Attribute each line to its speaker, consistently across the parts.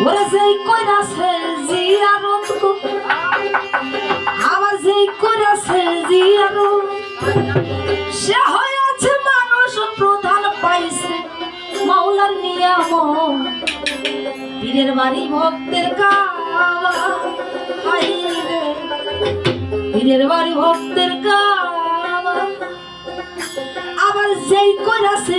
Speaker 1: ওরে যেই কইরাছে আমার যেই কইরাছে সে হয়েছে মানুষ প্রধান পাইছে মাওলার নিয়াম পীরের বাড়ি ভক্তের পীরের বাড়ি ভক্তের কাবা আবার যেই কইরাছে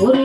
Speaker 1: ஒரு